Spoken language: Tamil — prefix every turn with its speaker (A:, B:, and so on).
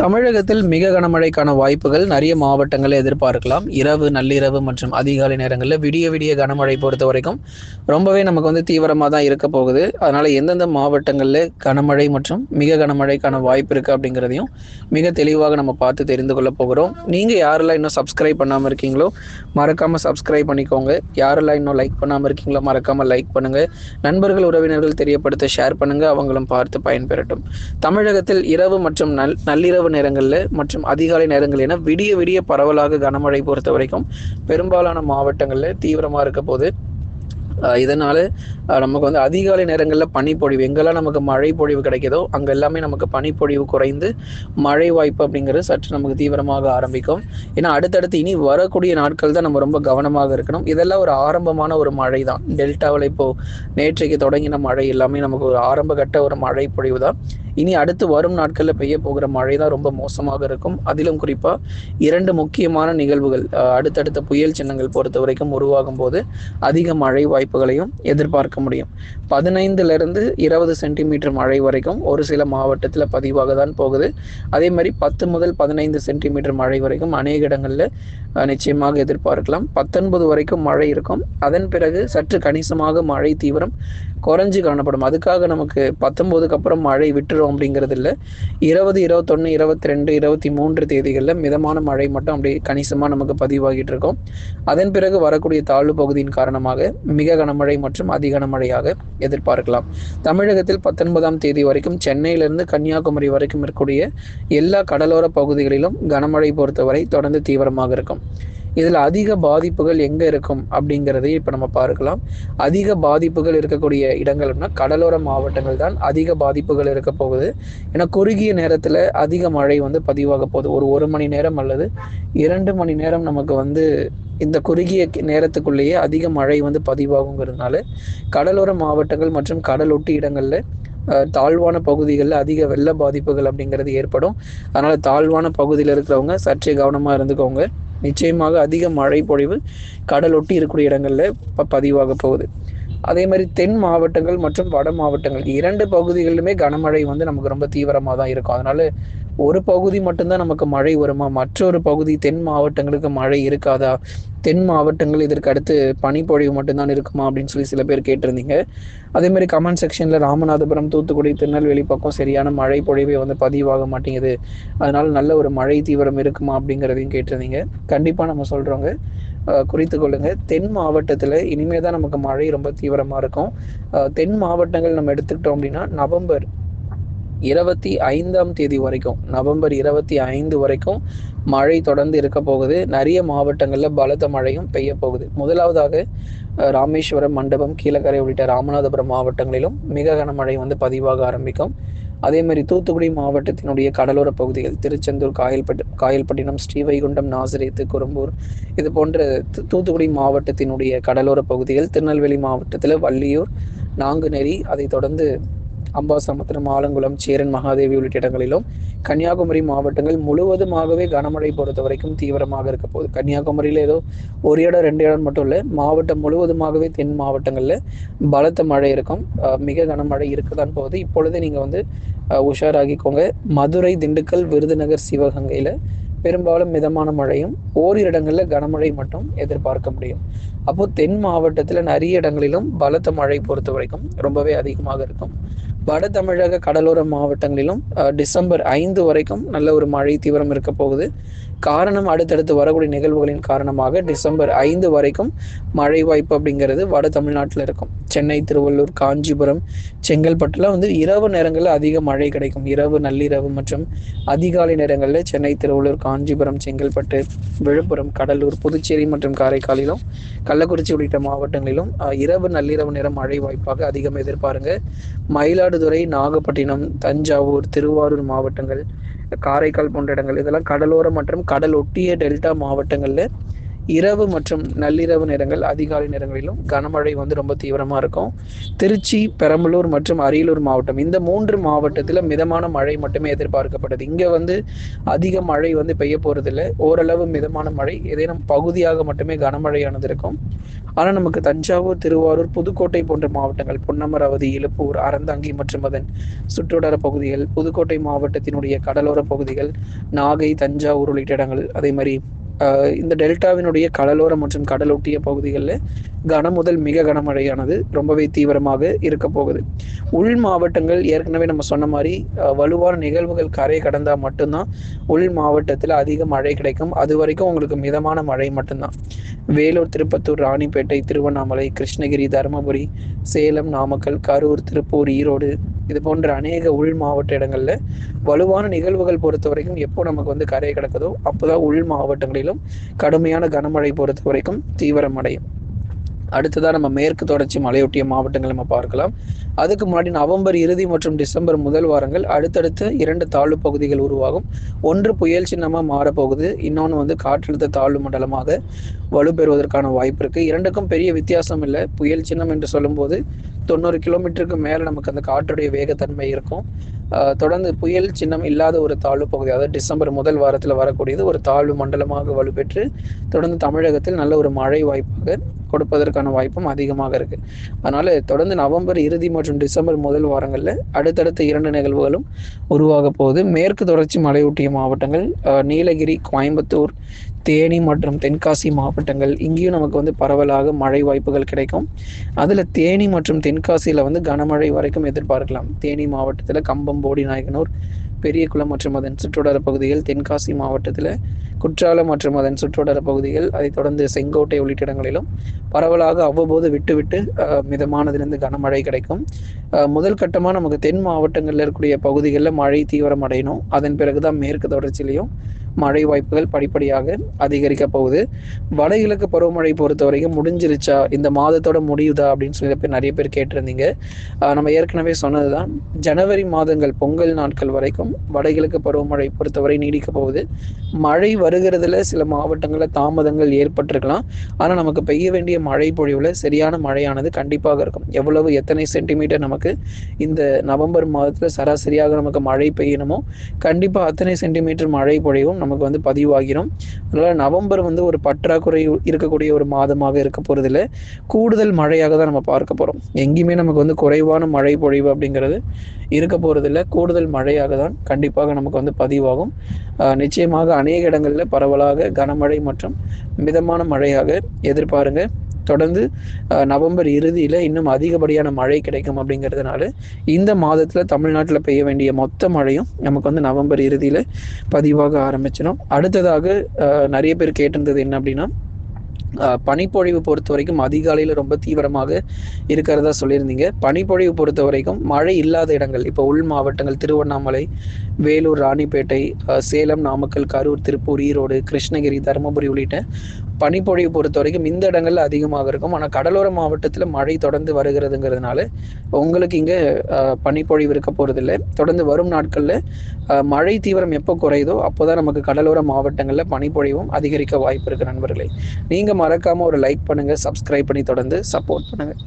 A: தமிழகத்தில் மிக கனமழைக்கான வாய்ப்புகள் நிறைய மாவட்டங்களை எதிர்பார்க்கலாம். இரவு நள்ளிரவு மற்றும் அதிகாலை நேரங்களில் விடிய விடிய கனமழை பொறுத்த வரைக்கும் ரொம்பவே நமக்கு வந்து தீவிரமாக தான் இருக்க போகுது. அதனால எந்தெந்த மாவட்டங்களில் கனமழை மற்றும் மிக கனமழைக்கான வாய்ப்பு இருக்குது அப்படிங்கிறதையும் மிக தெளிவாக நம்ம பார்த்து தெரிந்து கொள்ள போகிறோம். நீங்கள் யாரெல்லாம் இன்னும் சப்ஸ்கிரைப் பண்ணாமல் இருக்கீங்களோ மறக்காமல் சப்ஸ்கிரைப் பண்ணிக்கோங்க. யாரெல்லாம் இன்னும் லைக் பண்ணாமல் இருக்கீங்களோ மறக்காமல் லைக் பண்ணுங்கள் நண்பர்கள் உறவினர்கள் தெரியப்படுத்த ஷேர் பண்ணுங்கள் அவங்களும் பார்த்து பயன்பெறட்டும். தமிழகத்தில் இரவு மற்றும் நல் நள்ளிரவு நேரங்களில் மற்றும் அதிகாலை நேரங்கள் என விடிய விடிய பரவலாக கனமழை பொறுத்த வரைக்கும் பெரும்பாலான மாவட்டங்களில் தீவிரமாக இருக்க போது இதனால நமக்கு வந்து அதிகாலை நேரங்களில் பனிப்பொழிவு எங்கெல்லாம் நமக்கு மழை பொழிவு கிடைக்குதோ அங்கே எல்லாமே நமக்கு பனிப்பொழிவு குறைந்து மழை வாய்ப்பு அப்படிங்கிறது சற்று நமக்கு தீவிரமாக ஆரம்பிக்கும். ஏன்னா அடுத்தடுத்து இனி வரக்கூடிய நாட்கள் தான் நம்ம ரொம்ப கவனமாக இருக்கணும். இதெல்லாம் ஒரு ஆரம்பமான ஒரு மழை தான் டெல்டாவில் இப்போ நேற்றைக்கு தொடங்கின மழை எல்லாமே நமக்கு ஒரு ஆரம்ப கட்ட ஒரு மழை பொழிவு தான் இனி அடுத்து வரும் நாட்களில் பெய்ய போகிற மழை தான் ரொம்ப மோசமாக இருக்கும். அதிலும் குறிப்பாக இரண்டு முக்கியமான நிகழ்வுகள் அடுத்தடுத்த புயல் சின்னங்கள் பொறுத்த வரைக்கும் உருவாகும் போது அதிக மழை வாய்ப்புகளையும் எதிர்பார்க்க முடியும். பதினைந்துலேருந்து இருபது சென்டிமீட்டர் மழை வரைக்கும் ஒரு சில மாவட்டத்தில் பதிவாக தான் போகுது. அதே மாதிரி பத்து முதல் பதினைந்து சென்டிமீட்டர் மழை வரைக்கும் அநேக இடங்களில் நிச்சயமாக எதிர்பார்க்கலாம். பத்தொன்பது வரைக்கும் மழை இருக்கும். அதன் பிறகு சற்று கணிசமாக மழை தீவிரம் குறைஞ்சி காணப்படும். அதுக்காக நமக்கு பத்தொம்போதுக்கு அப்புறம் மழை விட்டுரும் அப்படிங்கிறது இல்லை இருபது இருபத்தொன்று இருபத்தி ரெண்டு இருபத்தி மூன்று தேதிகளில் மிதமான மழை மட்டும் அப்படியே கணிசமாக நமக்கு பதிவாகிட்டு இருக்கும். அதன் பிறகு வரக்கூடிய தாழ்வு பகுதியின் காரணமாக மிக கனமழை மற்றும் அதி கனமழையாக எதிர்பார்க்கலாம். தமிழகத்தில் பத்தொன்பதாம் தேதி வரைக்கும் சென்னையிலிருந்து கன்னியாகுமரி வரைக்கும் இருக்கக்கூடிய எல்லா கடலோர பகுதிகளிலும் கனமழை பொறுத்தவரை தொடர்ந்து தீவிரமாக இருக்கும். இதில் அதிக பாதிப்புகள் எங்கே இருக்கும் அப்படிங்கிறதையும் இப்போ நம்ம பார்க்கலாம். அதிக பாதிப்புகள் இருக்கக்கூடிய இடங்கள்னா கடலோர மாவட்டங்கள் தான் அதிக பாதிப்புகள் இருக்க போகுது. ஏன்னா குறுகிய நேரத்தில் அதிக மழை வந்து பதிவாக போகுது. ஒரு ஒரு மணி நேரம் அல்லது இரண்டு மணி நேரம் நமக்கு வந்து இந்த குறுகிய நேரத்துக்குள்ளேயே அதிக மழை வந்து பதிவாகுங்கிறதுனால கடலோர மாவட்டங்கள் மற்றும் கடலொட்டி இடங்களில் தாழ்வான பகுதிகளில் அதிக வெள்ள பாதிப்புகள் அப்படிங்கிறது ஏற்படும். அதனால தாழ்வான பகுதியில் இருக்கிறவங்க சற்றே கவனமாக இருந்துக்கோங்க. நிச்சயமாக அதிக மழை பொழிவு கடலொட்டி இருக்கக்கூடிய இடங்கள்ல ப- பதிவாக போகுது. அதே மாதிரி தென் மாவட்டங்கள் மற்றும் வட மாவட்டங்கள். இரண்டு பகுதிகளிலுமே கனமழை வந்து நமக்கு ரொம்ப தீவிரமாக தான் இருக்கும். அதனால ஒரு பகுதி மட்டும்தான் நமக்கு மழை வருமா? மற்றொரு பகுதி தென் மாவட்டங்களுக்கு மழை இருக்காதா? தென் மாவட்டங்கள் இதற்கு அடுத்து பனிப்பொழிவு மட்டும்தான் இருக்குமா? அப்படின்னு சொல்லி சில பேர் கேட்டிருந்தீங்க. அதே மாதிரி கமெண்ட் செக்ஷன்ல ராமநாதபுரம் தூத்துக்குடி திருநெல்வேலி பக்கம் சரியான மழை பொழிவே வந்து பதிவாக மாட்டேங்குது. அதனால நல்ல ஒரு மழை தீவிரம் இருக்குமா? அப்படிங்கிறதையும் கேட்டிருந்தீங்க. கண்டிப்பா நம்ம சொல்றோங்க. குறித்து கொள்ளுங்க. தென் மாவட்டத்தில் இனிமே தான் நமக்கு மழை ரொம்ப தீவிரமாக இருக்கும். தென் மாவட்டங்கள் நம்ம எடுத்துக்கிட்டோம் அப்படின்னா நவம்பர் இருபத்தி ஐந்தாம் தேதி வரைக்கும் நவம்பர் இருபத்தி ஐந்து வரைக்கும் மழை தொடர்ந்து இருக்க போகுது. நிறைய மாவட்டங்களில் பலத்த மழையும் பெய்ய போகுது. முதலாவதாக ராமேஸ்வரம் மண்டபம் கீழக்கரை உள்ளிட்ட ராமநாதபுரம் மாவட்டங்களிலும் மிக கனமழை வந்து பதிவாக ஆரம்பிக்கும். அதே மாதிரி தூத்துக்குடி மாவட்டத்தினுடைய கடலோர பகுதிகள் திருச்செந்தூர் காயல்பட்டு காயல்பட்டினம் ஸ்ரீவைகுண்டம் நாசிரியத்து குறும்பூர் இது போன்ற தூ- தூத்துக்குடி மாவட்டத்தினுடைய கடலோர பகுதிகள் திருநெல்வேலி மாவட்டத்தில் வள்ளியூர் நாங்குநேரி அதை தொடர்ந்து அம்பாசமுத்திரம் ஆலங்குளம் சேரன் மகாதேவி உள்ளிட்ட இடங்களிலும் கன்னியாகுமரி மாவட்டங்கள் முழுவதுமாகவே கனமழை பொறுத்த வரைக்கும் தீவிரமாக இருக்க போகுது. கன்னியாகுமரியில் ஏதோ ஒரு இடம் ரெண்டு இடம் மட்டும் இல்லை மாவட்டம் முழுவதுமாகவே தென் மாவட்டங்களில் பலத்த மழை இருக்கும். மிக கனமழை இருக்கதான் போகுது. இப்பொழுது நீங்கள் வந்து உஷாராகிக்கோங்க. மதுரை திண்டுக்கல் விருதுநகர் சிவகங்கையில் பெரும்பாலும் மிதமான மழையும் ஓரிரு இடங்களில் கனமழை மட்டும் எதிர்பார்க்க முடியும். அப்போது தென் மாவட்டத்தில் நிறைய இடங்களிலும் பலத்த மழை பொறுத்த வரைக்கும் ரொம்பவே அதிகமாக இருக்கும். வட தமிழக கடலோர மாவட்டங்களிலும் டிசம்பர் ஐந்து வரைக்கும் நல்ல ஒரு மழை தீவிரம் இருக்க போகுது. காரணம் அடுத்தடுத்து வரக்கூடிய நிகழ்வுகளின் காரணமாக டிசம்பர் ஐந்து வரைக்கும் மழை வாய்ப்பு அப்படிங்கிறது வட தமிழ்நாட்டில் இருக்கும். சென்னை திருவள்ளூர் காஞ்சிபுரம் செங்கல்பட்டுலாம் வந்து இரவு நேரங்களில் அதிக மழை கிடைக்கும். இரவு நள்ளிரவு மற்றும் அதிகாலை நேரங்களில் சென்னை திருவள்ளூர் காஞ்சிபுரம் செங்கல்பட்டு விழுப்புரம் கடலூர் புதுச்சேரி மற்றும் காரைக்காலிலும் கள்ளக்குறிச்சி உள்ளிட்ட மாவட்டங்களிலும் இரவு நள்ளிரவு நேரம் மழை வாய்ப்பாக அதிகம் எதிர்பாருங்க. மயிலாடுதுறை நாகப்பட்டினம் தஞ்சாவூர் திருவாரூர் மாவட்டங்கள் காரைக்கால் போன்ற இடங்கள் இதெல்லாம் கடலோரம் மற்றும் கடல் ஒட்டிய டெல்டா மாவட்டங்களில் இரவு மற்றும் நள்ளிரவு நேரங்கள் அதிகாலை நேரங்களிலும் கனமழை வந்து ரொம்ப தீவிரமாக இருக்கும். திருச்சி பெரம்பலூர் மற்றும் அரியலூர் மாவட்டம். இந்த மூன்று மாவட்டத்தில் மிதமான மழை மட்டுமே எதிர்பார்க்கப்படுது. இங்கே வந்து அதிக மழை வந்து பெய்ய போகிறதில்ல ஓரளவு மிதமான மழை. ஏதேனும் பகுதியாக மட்டுமே கனமழையானது இருக்கும். ஆனால் நமக்கு தஞ்சாவூர் திருவாரூர் புதுக்கோட்டை போன்ற மாவட்டங்கள் பொன்னமராவதி இழுப்பூர் அறந்தாங்கி மற்றும் அதன் சுற்றுவட்டார பகுதிகள் புதுக்கோட்டை மாவட்டத்தினுடைய கடலோர பகுதிகள் நாகை தஞ்சாவூர் உள்ளிட்ட இடங்கள் அதே மாதிரி இந்த டெல்டாவினுடைய கடலோர மற்றும் கடலொட்டிய பகுதிகளில் கன முதல் மிக கனமழையானது ரொம்பவே தீவிரமாக இருக்க போகுது. உள் மாவட்டங்கள் ஏற்கனவே நம்ம சொன்ன மாதிரி வலுவான நிகழ்வுகள் கரை கடந்தால் மட்டும்தான் உள் மாவட்டத்தில் அதிக மழை கிடைக்கும். அது வரைக்கும் உங்களுக்கு மிதமான மழை மட்டும்தான். வேலூர் திருப்பத்தூர் ராணிப்பேட்டை திருவண்ணாமலை கிருஷ்ணகிரி தருமபுரி சேலம் நாமக்கல் கரூர் திருப்பூர் ஈரோடு இது போன்ற அநேக உள் மாவட்ட இடங்கள்ல வலுவான நிகழ்வுகள் பொறுத்த வரைக்கும் எப்போ நமக்கு வந்து கரையை கிடக்குதோ அப்போதான் உள் மாவட்டங்களிலும் கடுமையான கனமழை பொறுத்த வரைக்கும் தீவிரமடையும். அடுத்ததாக நம்ம மேற்கு தொடர்ச்சி மலையொட்டிய மாவட்டங்கள் நம்ம பார்க்கலாம். அதுக்கு முன்னாடி நவம்பர் இறுதி மற்றும் டிசம்பர் முதல் வாரங்கள் அடுத்தடுத்து இரண்டு தாழ்வு பகுதிகள் உருவாகும். ஒன்று புயல் சின்னமாக மாறப்போகுது. இன்னொன்று வந்து காற்றழுத்த தாழ்வு மண்டலமாக வலுப்பெறுவதற்கான வாய்ப்பு இருக்குது இரண்டுக்கும் பெரிய வித்தியாசம் இல்லை. புயல் சின்னம் என்று சொல்லும்போது தொண்ணூறு கிலோமீட்டருக்கு மேலே நமக்கு அந்த காற்றுடைய வேகத்தன்மை இருக்கும். தொடர்ந்து புயல் சின்னம் இல்லாத ஒரு தாழ்வு பகுதி அதாவது டிசம்பர் முதல் வாரத்தில் வரக்கூடியது ஒரு தாழ்வு மண்டலமாக வலுப்பெற்று தொடர்ந்து தமிழகத்தில் நல்ல ஒரு மழை வாய்ப்பாக கொடுப்பதற்கான வாய்ப்பும் அதிகமாக இருக்கு. அதனால தொடர்ந்து நவம்பர் இறுதி மற்றும் டிசம்பர் முதல் வாரங்களில் அடுத்தடுத்த இரண்டு நிகழ்வுகளும் உருவாக போகுது. மேற்கு தொடர்ச்சி மலையொட்டிய மாவட்டங்கள் நீலகிரி கோயம்புத்தூர் தேனி மற்றும் தென்காசி மாவட்டங்கள் இங்கேயும் நமக்கு வந்து பரவலாக மழை வாய்ப்புகள் கிடைக்கும். அதில் தேனி மற்றும் தென்காசியில் வந்து கனமழை வரைக்கும் எதிர்பார்க்கலாம். தேனி மாவட்டத்தில் கம்பம் போடி நாயகனூர் பெரியகுளம் மற்றும் அதன் சுற்றுவட்டார பகுதிகள் தென்காசி மாவட்டத்தில் குற்றாலம் மற்றும் அதன் சுற்றுவட்டார பகுதிகள் அதைத் தொடர்ந்து செங்கோட்டை உள்ளிட்ட இடங்களிலும் பரவலாக அவ்வப்போது விட்டுவிட்டு மிதமானதிலிருந்து கனமழை கிடைக்கும். முதல் கட்டமாக நமக்கு தென் மாவட்டங்களில் இருக்கக்கூடிய பகுதிகளில் மழை தீவிரம் அடையணும் அதன் பிறகுதான் மேற்கு தொடர்ச்சியிலையும் மழை வாய்ப்புகள் படிப்படியாக அதிகரிக்க போகுது. வடகிழக்கு பருவமழை பொறுத்த வரைக்கும் முடிஞ்சிருச்சா? இந்த மாதத்தோட முடியுதா? அப்படின்னு சொல்லி பேர் நிறைய பேர் கேட்டிருந்தீங்க. நம்ம ஏற்கனவே சொன்னதுதான். ஜனவரி மாதங்கள் பொங்கல் நாட்கள் வரைக்கும் வடகிழக்கு பருவமழை பொறுத்தவரை நீடிக்க போகுது. மழை வருகிறதுல சில மாவட்டங்களில் தாமதங்கள் ஏற்பட்டிருக்கலாம். ஆனால் நமக்கு பெய்ய வேண்டிய மழை பொழிவில் சரியான மழையானது கண்டிப்பாக இருக்கும். எவ்வளவு எத்தனை சென்டிமீட்டர் நமக்கு இந்த நவம்பர் மாதத்தில் சராசரியாக நமக்கு மழை பெய்யணுமோ கண்டிப்பாக அத்தனை சென்டிமீட்டர் மழை பொழிவும் நமக்கு வந்து பதிவாகிடும் அதனால் நவம்பர் வந்து ஒரு பற்றாக்குறை இருக்கக்கூடிய ஒரு மாதமாக இருக்க போகிறதில்ல கூடுதல் மழையாக தான் நம்ம பார்க்க போகிறோம் எங்கேயுமே நமக்கு வந்து குறைவான மழை பொழிவு அப்படிங்கிறது இருக்க போறதில்ல. கூடுதல் மழையாக தான் கண்டிப்பாக நமக்கு வந்து பதிவாகும். நிச்சயமாக அநேக இடங்களில் பரவலாக கனமழை மற்றும் மிதமான மழையாக எதிர்பாருங்க. தொடர்ந்து நவம்பர் இறுதியில் இன்னும் அதிகப்படியான மழை கிடைக்கும் அப்படிங்கிறதுனால இந்த மாதத்தில் தமிழ்நாட்டில் பெய்ய வேண்டிய மொத்த மழையும் நமக்கு வந்து நவம்பர் இறுதியில் பதிவாக ஆரம்பிச்சிடும். அடுத்ததாக நிறைய பேர் கேட்டிருந்தது என்ன அப்படின்னா பனிப்பொழிவு பொறுத்த வரைக்கும் அதிகாலையில் ரொம்ப தீவிரமாக இருக்கிறதா சொல்லியிருந்தீங்க. பனிப்பொழிவு பொறுத்த வரைக்கும் மழை இல்லாத இடங்கள் இப்போ உள் மாவட்டங்கள் திருவண்ணாமலை வேலூர் ராணிப்பேட்டை சேலம் நாமக்கல் கரூர் திருப்பூர் ஈரோடு கிருஷ்ணகிரி தருமபுரி உள்ளிட்ட பனிப்பொழிவு பொறுத்த வரைக்கும் இந்த இடங்கள்ல அதிகமாக இருக்கும். ஆனால் கடலோர மாவட்டத்தில் மழை தொடர்ந்து வருகிறதுங்கிறதுனால உங்களுக்கு இங்கே பனிப்பொழிவு இருக்க போகிறதில்ல தொடர்ந்து வரும் நாட்களில் மழை தீவிரம் எப்போ குறையுதோ அப்போதான் நமக்கு கடலோர மாவட்டங்களில் பனிப்பொழிவும் அதிகரிக்க வாய்ப்பு இருக்கு நண்பர்களே. நீங்கள் மறக்காமல் ஒரு லைக் பண்ணுங்கள் சப்ஸ்கிரைப் பண்ணி தொடர்ந்து சப்போர்ட் பண்ணுங்கள்